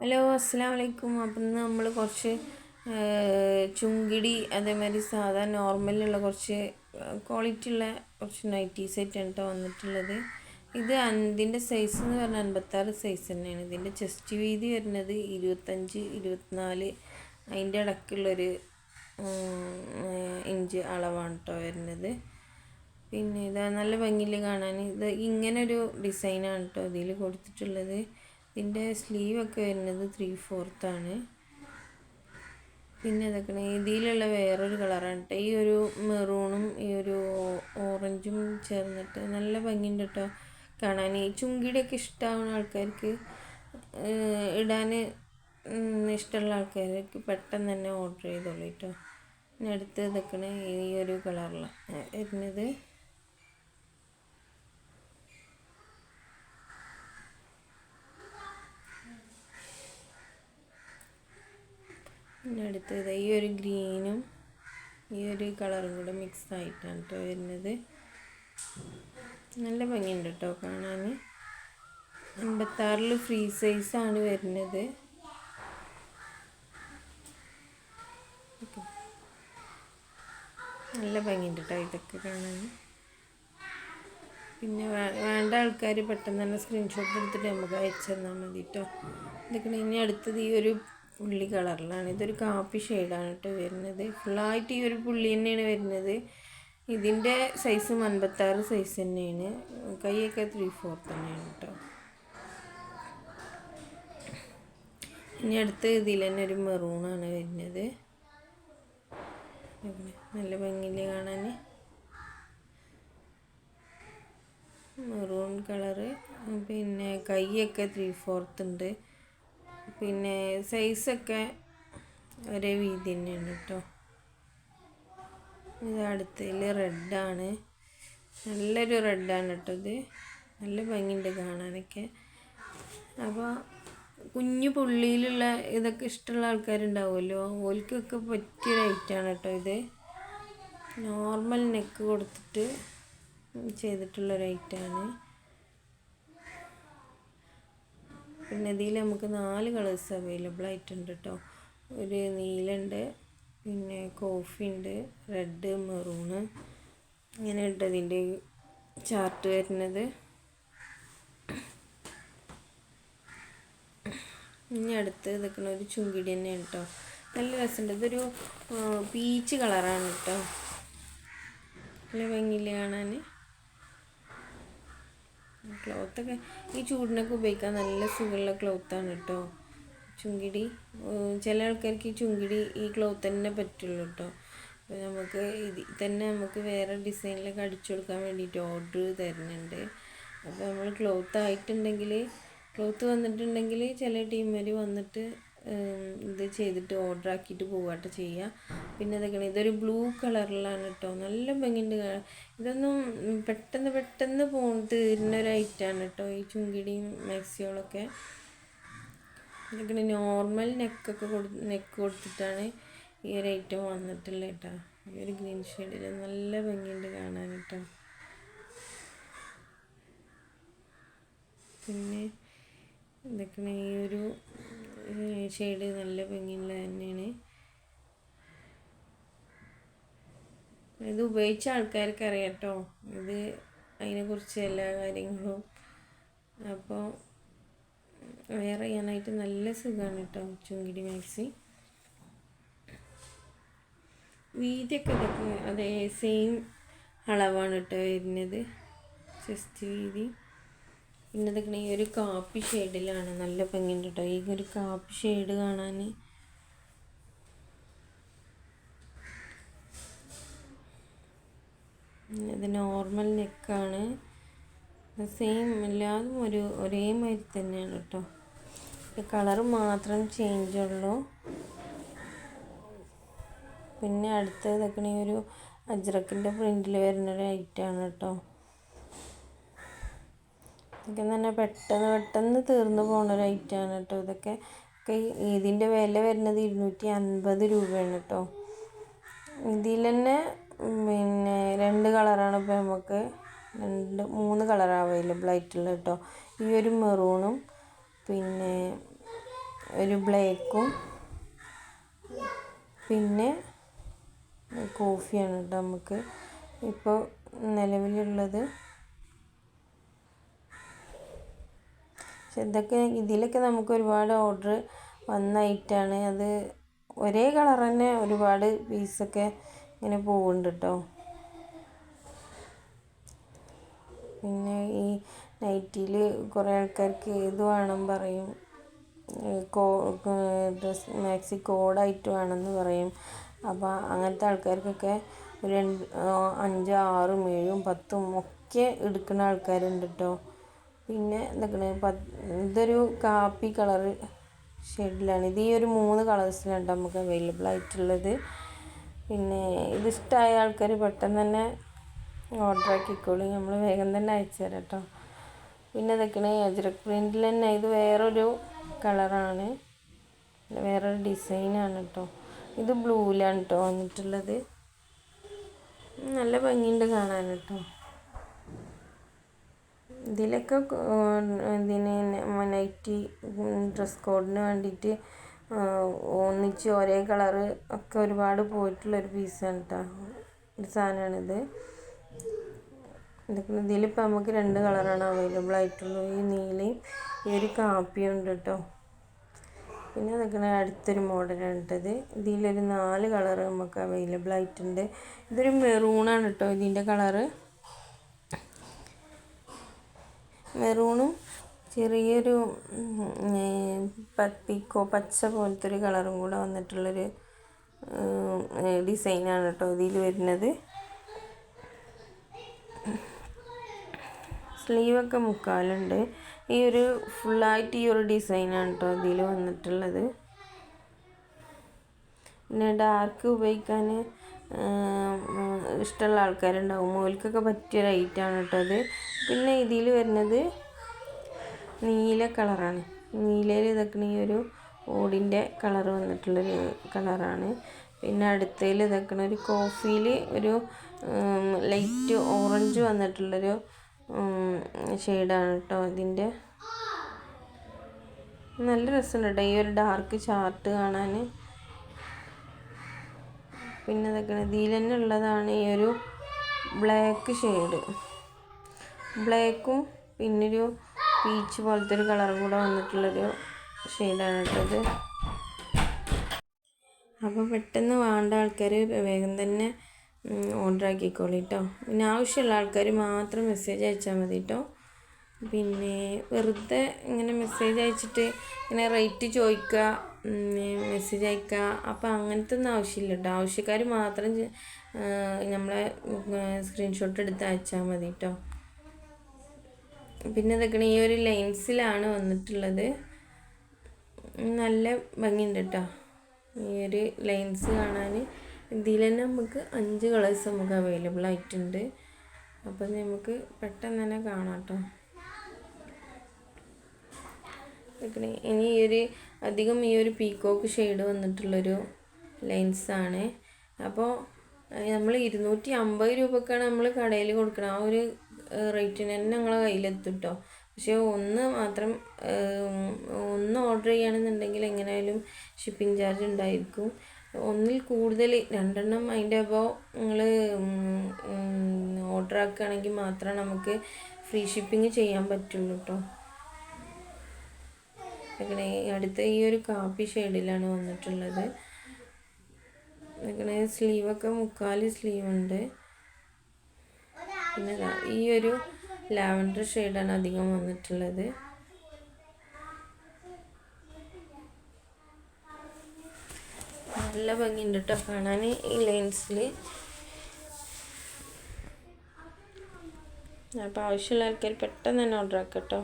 Hello അസ്സാം വലൈക്കും അപ്പം ഇന്ന് നമ്മൾ കുറച്ച് ചുങ്കിടി അതേമാതിരി സാധാ നോർമലുള്ള കുറച്ച് ക്വാളിറ്റി ഉള്ള കുറച്ച് നൈറ്റി സെറ്റ് ആണ് കേട്ടോ വന്നിട്ടുള്ളത്. ഇത് ഇതിന്റെ സൈസ് എന്ന് പറഞ്ഞാൽ അൻപത്താറ് സൈസ് തന്നെയാണ്. ഇതിന്റെ ചെസ്റ്റ് വീതി വരുന്നത് ഇരുപത്തഞ്ച് ഇരുപത്തിനാല്. അതിന്റെ ഇടയ്ക്കുള്ളൊരു ഇഞ്ച് അളവാണ് കേട്ടോ വരുന്നത്. പിന്നെ ഇത് നല്ല ഭംഗിയിൽ കാണാൻ ഇത് ഇങ്ങനൊരു ഡിസൈനാണ് കേട്ടോ ഇതിൽ കൊടുത്തിട്ടുള്ളത്. ഇതിന്റെ സ്ലീവൊക്കെ വരുന്നത് ത്രീ ഫോർത്താണ് പിന്നെ ഇതൊക്കെ ഇതിലുള്ള വേറൊരു കളറാണ് ഈ ഒരു മെറൂണും ഈ ഒരു ഓറഞ്ചും ചേർന്നിട്ട് നല്ല ഭംഗിയുണ്ട് കേട്ടോ കാണാൻ. ഈ ചുങ്കിടിയൊക്കെ ഇഷ്ടമാവുന്ന ആൾക്കാർക്ക് ഇടാൻ ഇഷ്ടമുള്ള ആൾക്കാർക്ക് പെട്ടെന്ന് തന്നെ ഓർഡർ ചെയ്തോളൂ കേട്ടോ ഇനി അടുത്ത് ഇതൊക്കെ ഈ ഒരു കളറിലാണ് വരുന്നത്. പിന്നെ അടുത്തത് ഈ ഒരു ഗ്രീനും ഈ ഒരു കളറും കൂടെ മിക്സ് ആയിട്ടാണ് കേട്ടോ വരുന്നത്. നല്ല ഭംഗിയുണ്ട് കേട്ടോ കാണാൻ അമ്പത്താറിൽ ഫ്രീ സൈസാണ് വരുന്നത്. നല്ല ഭംഗിയുണ്ട് കേട്ടോ ഇതൊക്കെ കാണാൻ പിന്നെ വേണ്ട ആൾക്കാർ പെട്ടെന്ന് തന്നെ സ്ക്രീൻഷോട്ട് എടുത്തിട്ട് നമുക്ക് അയച്ചു തന്നാൽ മതി കേട്ടോ ഇതൊക്കെ ഇനി അടുത്തത് ഈ ഒരു പുള്ളി കളറിലാണ്. ഇതൊരു കാപ്പി ഷെയ്ഡാണ് കേട്ടോ വരുന്നത്. ഫുള്ളായിട്ട് ഈ ഒരു പുള്ളി തന്നെയാണ് വരുന്നത്. ഇതിന്റെ സൈസ് അൻപത്താറ് സൈസ് തന്നെയാണ്. കൈയൊക്കെ ത്രീ ഫോർ തന്നെയാണ് കേട്ടോ. ഇനി അടുത്ത് ഇതിൽ തന്നെ ഒരു മെറൂണാണ് വരുന്നത്. നല്ല ഭംഗിയിൽ കാണാൻ. മെറൂൺ കളറ് പിന്നെ കൈയൊക്കെ ത്രീ ഫോർത്ത് ഉണ്ട്. പിന്നെ സൈസൊക്കെ ഒരേ വീതി തന്നെയാണ് കേട്ടോ ഇത് അടുത്തതിൽ റെഡാണ് നല്ലൊരു റെഡാണ് കേട്ടോ ഇത്. നല്ല ഭംഗിയുണ്ട് കാണാനൊക്കെ. അപ്പോൾ കുഞ്ഞു പുള്ളിയിലുള്ള ഇതൊക്കെ ഇഷ്ടമുള്ള ആൾക്കാരുണ്ടാവുമല്ലോ? ഓൽക്കൊക്കെ പറ്റിയൊരു ഐറ്റാണ് കേട്ടോ ഇത്. നോർമൽ നെക്ക് കൊടുത്തിട്ട് ചെയ്തിട്ടുള്ളൊരു ഐറ്റാണ് പിന്നെ ഇതിൽ നമുക്ക് നാല് കളേഴ്സ് അവൈലബിൾ ആയിട്ടുണ്ട് കേട്ടോ ഒരു നീലുണ്ട് പിന്നെ കോഫി ഉണ്ട് റെഡ് മെറൂണ് ഇങ്ങനെ ഉണ്ട് അതിന്റെ ചാർട്ട് വരുന്നത്. ഇനി അടുത്ത് നിൽക്കുന്ന ഒരു ചുങ്കിടി തന്നെയാണ് കേട്ടോ നല്ല രസമുണ്ട്. ഇതൊരു പീച്ച് കളറാണ് കേട്ടോ നല്ല ഭംഗിയിൽ കാണാൻ ക്ലോത്തൊക്കെ ഈ ചൂടിനൊക്കെ ഉപയോഗിക്കാൻ നല്ല സുഖമുള്ള ക്ലോത്താണ് കേട്ടോ ചുങ്കിടി ചില ആൾക്കാർക്ക് ഈ ചുങ്കിടി ഈ ക്ലോത്ത് തന്നെ പറ്റുള്ളൂ കേട്ടോ അപ്പോൾ നമുക്ക് ഇത് തന്നെ നമുക്ക് വേറെ ഡിസൈനിലൊക്കെ അടിച്ചു കൊടുക്കാൻ വേണ്ടിയിട്ട് ഓർഡർ തരുന്നുണ്ട്. അപ്പോൾ നമ്മൾ ക്ലോത്ത് ആയിട്ടുണ്ടെങ്കിൽ ക്ലോത്ത് വന്നിട്ടുണ്ടെങ്കിൽ ചില ടീമുകാർ വന്നിട്ട് ഇത് ചെയ്തിട്ട് ഓർഡർ ആക്കിയിട്ട് പോവാട്ടോ ചെയ്യുക പിന്നെ ഇതൊക്കെയാണ്. ഇതൊരു ബ്ലൂ കളറിലാണ് കേട്ടോ നല്ല ഭംഗിയുണ്ട് ഇതൊന്നും പെട്ടെന്ന് പെട്ടെന്ന് പോ തീരുന്ന ഒരു ഐറ്റാണ് കേട്ടോ ഈ ചുങ്കിടിയും മാക്സിയോളൊക്കെ ഇതൊക്കെ നോർമൽ നെക്കൊക്കെ കൊടു നെക്ക് കൊടുത്തിട്ടാണ് ഈ ഒരു ഐറ്റം വന്നിട്ടുള്ളത് കേട്ടോ ഈ ഒരു ഗ്രീൻ ഷെയ്ഡിൽ നല്ല ഭംഗിയുണ്ട് കാണാൻ കേട്ടോ പിന്നെ ഇതൊക്കെയാണ് ഈ ഒരു ഷെയ്ഡ് നല്ല ഭംഗിയുള്ള തന്നെയാണ്. ഇത് ഉപയോഗിച്ച ആൾക്കാർക്ക് അറിയാം കേട്ടോ ഇത് അതിനെക്കുറിച്ച് എല്ലാ കാര്യങ്ങളും. അപ്പോൾ വെയർ ചെയ്യാനായിട്ട് നല്ല സുഖമാണ് കേട്ടോ ചുങ്കിടി മാക്സി. വീതിയൊക്കെ ഇതൊക്കെ അതേ സെയിം അളവാണ് കേട്ടോ വരുന്നത്. ചെസ്റ്റ് വീതി. പിന്നെ ഇതൊക്കെ ഈ ഒരു കാപ്പി ഷെയ്ഡിലാണ് നല്ല ഭംഗിയുണ്ട് കേട്ടോ ഈ ഒരു കാപ്പി ഷെയ്ഡ് കാണാൻ ഇത് നോർമൽ നെക്കാണ്. സെയിം എല്ലാതും ഒരു ഒരേ മാതിരി തന്നെയാണ് കേട്ടോ കളർ മാത്രം ചേഞ്ച് ഉള്ളൂ പിന്നെ അടുത്തതൊക്കെ ഒരു അജ്രക്കിന്റെ പ്രിന്റിൽ വരുന്നൊരു ഐറ്റമാണ് കേട്ടോ ഇതൊക്കെ തന്നെ പെട്ടെന്ന് പെട്ടെന്ന് തീർന്നു പോകുന്ന ഒരു ഐറ്റമാണ് കേട്ടോ. ഇതൊക്കെ ഇതിന്റെ വില വരുന്നത് ഇരുന്നൂറ്റി അൻപത് രൂപയാണ് കേട്ടോ. ഇതിൽ തന്നെ പിന്നെ രണ്ട് കളറാണ് ഇപ്പോൾ നമുക്ക് രണ്ട് മൂന്ന് കളർ അവൈലബിൾ ആയിട്ടുള്ളത് കേട്ടോ. ഈ ഒരു മെറൂണും പിന്നെ ഒരു ബ്ലാക്കും പിന്നെ കോഫിയാണ് കേട്ടോ നമുക്ക്. ഇപ്പോൾ നിലവിലുള്ളത് ഇതൊക്കെ ഇതിലൊക്കെ നമുക്ക് ഒരുപാട് ഓർഡർ വന്ന ഐറ്റമാണ് അത് ഒരേ കളർ തന്നെ ഒരുപാട് പീസൊക്കെ ഇങ്ങനെ പോകുന്നുണ്ട് കേട്ടോ പിന്നെ ഈ നൈറ്റിയിൽ കുറേ ആൾക്കാർക്ക് ഏത് വേണം പറയും. കോ ഡ്രസ് മാക്സി കോഡായിട്ട് വേണമെന്ന് പറയും. അപ്പോൾ അങ്ങനത്തെ ആൾക്കാർക്കൊക്കെ രണ്ട് അഞ്ച് ആറും ഏഴും പത്തും ഒക്കെ എടുക്കുന്ന ആൾക്കാരുണ്ട് കേട്ടോ പിന്നെ എന്തൊക്കെയാണ് ഇതൊരു കാപ്പി കളർ ഷെയ്ഡിലാണ്. ഇത് ഈ ഒരു മൂന്ന് കളേഴ്സിലാണ് നമുക്ക് അവൈലബിൾ ആയിട്ടുള്ളത്. പിന്നെ ഇതിഷ്ടമായ ആൾക്കാർ പെട്ടെന്ന് തന്നെ ഓർഡർ ആക്കിക്കോളി. നമ്മൾ വേഗം തന്നെ അയച്ചു തരാം കേട്ടോ. പിന്നെ ഇതൊക്കെയാണ് അജ്രക് പ്രിന്റിൽ തന്നെ ഇത് വേറൊരു കളറാണ്. വേറൊരു ഡിസൈനാണ് കേട്ടോ. ഇത് ബ്ലൂവിലാണ് കേട്ടോ വന്നിട്ടുള്ളത്. നല്ല ഭംഗിയുണ്ട് കാണാൻ കേട്ടോ. ഇതിലൊക്കെ ഇതിന് നൈറ്റി ഡ്രസ് കോഡിന് വേണ്ടിയിട്ട് ഒന്നിച്ച് ഒരേ കളറ് ഒക്കെ ഒരുപാട് പോയിട്ടുള്ളൊരു പീസാണ് കേട്ടോ ഒരു സാധനമാണിത് ഇതൊക്കെ ഇതിലിപ്പോൾ നമുക്ക് രണ്ട് കളറാണ് അവൈലബിൾ ആയിട്ടുള്ളൂ. ഈ നീലയും ഈ ഒരു കാപ്പിയും ഉണ്ട് കേട്ടോ പിന്നെ അതൊക്കെ അടുത്തൊരു മോഡലാണ് ഇട്ടത് ഇതിലൊരു നാല് കളറ് നമുക്ക് അവൈലബിൾ ആയിട്ടുണ്ട്. ഇതൊരു മെറൂണാണ് കേട്ടോ ഇതിന്റെ കളറ്. മെറൂണും ചെറിയൊരു പീക്കോ പച്ച പോലത്തെ ഒരു കളറും കൂടെ വന്നിട്ടുള്ളൊരു ഡിസൈനാണ് കേട്ടോ ഇതിൽ വരുന്നത്. സ്ലീവൊക്കെ മുക്കാലുണ്ട്. ഈ ഒരു ഫുള്ളായിട്ട് ഈ ഒരു ഡിസൈനാണ് കേട്ടോ ഇതിൽ വന്നിട്ടുള്ളത്. പിന്നെ ഡാർക്ക് ഉപയോഗിക്കാൻ ഇഷ്ടമുള്ള ആൾക്കാരുണ്ടാവും മോൽക്കൊക്കെ പറ്റിയ ലൈറ്റാണ് കേട്ടോ അത്. പിന്നെ ഇതിൽ വരുന്നത് നീല കളറാണ്. നീലയിൽ ഇതൊക്കെ ഒരു ഓടിന്റെ കളർ വന്നിട്ടുള്ളൊരു കളറാണ്. പിന്നെ അടുത്തതിൽ ഇതൊക്കെ ഒരു കോഫിയിൽ ഒരു ലൈറ്റ് ഓറഞ്ച് വന്നിട്ടുള്ളൊരു ഷെയ്ഡാണ് കേട്ടോ ഇതിന്റെ. നല്ല രസമുണ്ട് കേട്ടോ ഈ ഒരു ഡാർക്ക് ചാർട്ട് കാണാൻ. പിന്നെ ഇതൊക്കെ ഇതിൽ തന്നെ ഉള്ളതാണ് ഈ ഒരു ബ്ലാക്ക് ഷെയ്ഡ് ബ്ലാക്കും പിന്നൊരു പീച്ച് പോലത്തെ ഒരു കളറും കൂടെ വന്നിട്ടുള്ളൊരു ഷെയ്ഡാണ് കേട്ടത് അപ്പോൾ പെട്ടെന്ന് വേണ്ട ആൾക്കാർ വേഗം തന്നെ ഓർഡർ ആക്കിക്കോളി കേട്ടോ പിന്നെ ആവശ്യമുള്ള ആൾക്കാർ മാത്രം മെസ്സേജ് അയച്ചാൽ മതി കേട്ടോ പിന്നെ വെറുതെ ഇങ്ങനെ മെസ്സേജ് അയച്ചിട്ട് ഇങ്ങനെ റേറ്റ് ചോദിക്കുക മെസ്സേജ് അയക്കുക അപ്പോൾ അങ്ങനത്തെ ഒന്നും ആവശ്യമില്ല കേട്ടോ ആവശ്യക്കാർ മാത്രം നമ്മളെ സ്ക്രീൻഷോട്ട് എടുത്ത് അയച്ചാൽ മതി കേട്ടോ പിന്നെ ഇതൊക്കെ ഈ ഒരു ലൈൻസിലാണ് വന്നിട്ടുള്ളത്. നല്ല ഭംഗിയുണ്ട് കേട്ടോ ഈ ഒരു ലൈൻസ് കാണാൻ ഇതിൽ തന്നെ നമുക്ക് അഞ്ച് കളേഴ്സ് നമുക്ക് അവൈലബിൾ ആയിട്ടുണ്ട്. അപ്പം നമുക്ക് പെട്ടെന്ന് തന്നെ കാണാം കേട്ടോ ഇനി ഈ ഒരു അധികം ഈ ഒരു പീക്കോക്ക് ഷെയ്ഡ് വന്നിട്ടുള്ളൊരു ലൈൻസാണ് അപ്പോൾ നമ്മൾ ഇരുന്നൂറ്റി അമ്പത് രൂപക്കാണ് നമ്മൾ കടയിൽ കൊടുക്കണം. ആ ഒരു റേറ്റിന് തന്നെ ഞങ്ങളെ കയ്യിലെത്തും കേട്ടോ പക്ഷേ ഒന്ന് മാത്രം ഒന്ന് ഓർഡർ ചെയ്യുകയാണെന്നുണ്ടെങ്കിൽ എങ്ങനെയായാലും ഷിപ്പിംഗ് ചാർജ് ഉണ്ടായിരിക്കും. ഒന്നിൽ കൂടുതൽ രണ്ടെണ്ണം അതിന്റെ അപ്പോൾ നിങ്ങൾ ഓർഡർ ആക്കുകയാണെങ്കിൽ മാത്രമേ നമുക്ക് ഫ്രീ ഷിപ്പിംഗ് ചെയ്യാൻ പറ്റുള്ളൂ കേട്ടോ അങ്ങനെ അടുത്ത ഈ ഒരു കാപ്പി ഷെയ്ഡിലാണ് വന്നിട്ടുള്ളത്. നിങ്ങളെ സ്ലീവൊക്കെ മുക്കാൽ സ്ലീവ് ഉണ്ട് പിന്നെ ഈ ഒരു ലാവൻഡർ ഷെയ്ഡാണ് അധികം വന്നിട്ടുള്ളത്. നല്ല ഭംഗിയുണ്ട് കേട്ടോ കാണാൻ ഈ ലൈൻസിൽ അപ്പോൾ ആവശ്യമുള്ള ആൾക്കാർ പെട്ടെന്ന് തന്നെ ഓർഡർ ആക്കാം കേട്ടോ